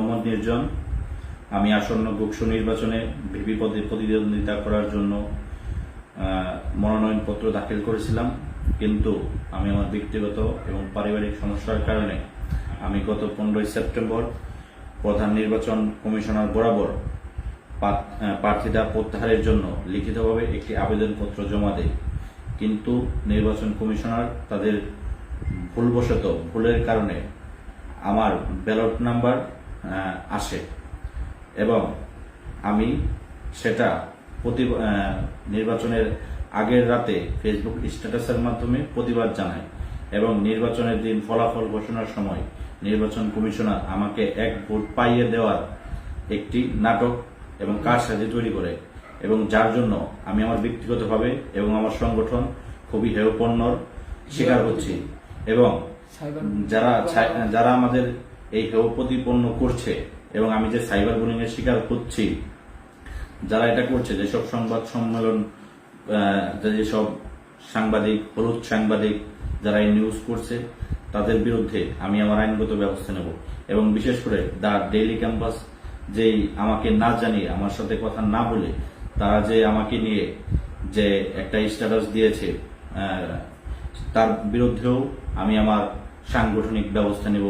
মোহাম্মদ নির্জন আমি আসন্ন গুকসু নির্বাচনে ভিপি পদে প্রতিদ্বন্দ্বিতা করার জন্য মনোনয়নপত্র দাখিল করেছিলাম। কিন্তু আমি আমার ব্যক্তিগত এবং পারিবারিক সমস্যার কারণে আমি গত পনেরোই সেপ্টেম্বর প্রধান নির্বাচন কমিশনার বরাবর পা- আহ, প্রার্থিতা প্রত্যাহারের জন্য লিখিতভাবে একটি আবেদনপত্র জমা দেয় কিন্তু নির্বাচন কমিশনার তাদের ভুলবশত ভুলের কারণে আমার ব্যালট নাম্বার আসে। এবং আমি সেটা প্রতি নির্বাচনের আগের রাতে ফেসবুক স্ট্যাটাসের মাধ্যমে প্রতিবাদ জানাই এবং নির্বাচনের দিন ফলাফল ঘোষণার সময় নির্বাচন কমিশনার আমাকে এক ভোট পাইয়ে দেওয়ার একটি নাটক এবং কারসাজি তৈরি করে এবং যার জন্য আমি আমার ব্যক্তিগতভাবে এবং আমার সংগঠন খুবই হেয়পন্নর শিকার হচ্ছি। এবং যারা যারা আমাদের এই হেয় প্রতিপন্ন করছে এবং আমি যে সাইবার বুলিং এর শিকার হচ্ছি, যারা এটা করছে যেসব সংবাদ সম্মেলন যেসব সাংবাদিক, হলুদ সাংবাদিক যারা এই নিউজ করছে, তাদের বিরুদ্ধে আমি আমার আইনগত ব্যবস্থা নেব। এবং বিশেষ করে দা ডেইলি ক্যাম্পাস যেই আমাকে না জানিয়ে, আমার সাথে কথা না বলে, তারা যে আমাকে নিয়ে যে একটা স্ট্যাটাস দিয়েছে তার বিরুদ্ধেও আমি আমার সাংগঠনিক ব্যবস্থা নেব।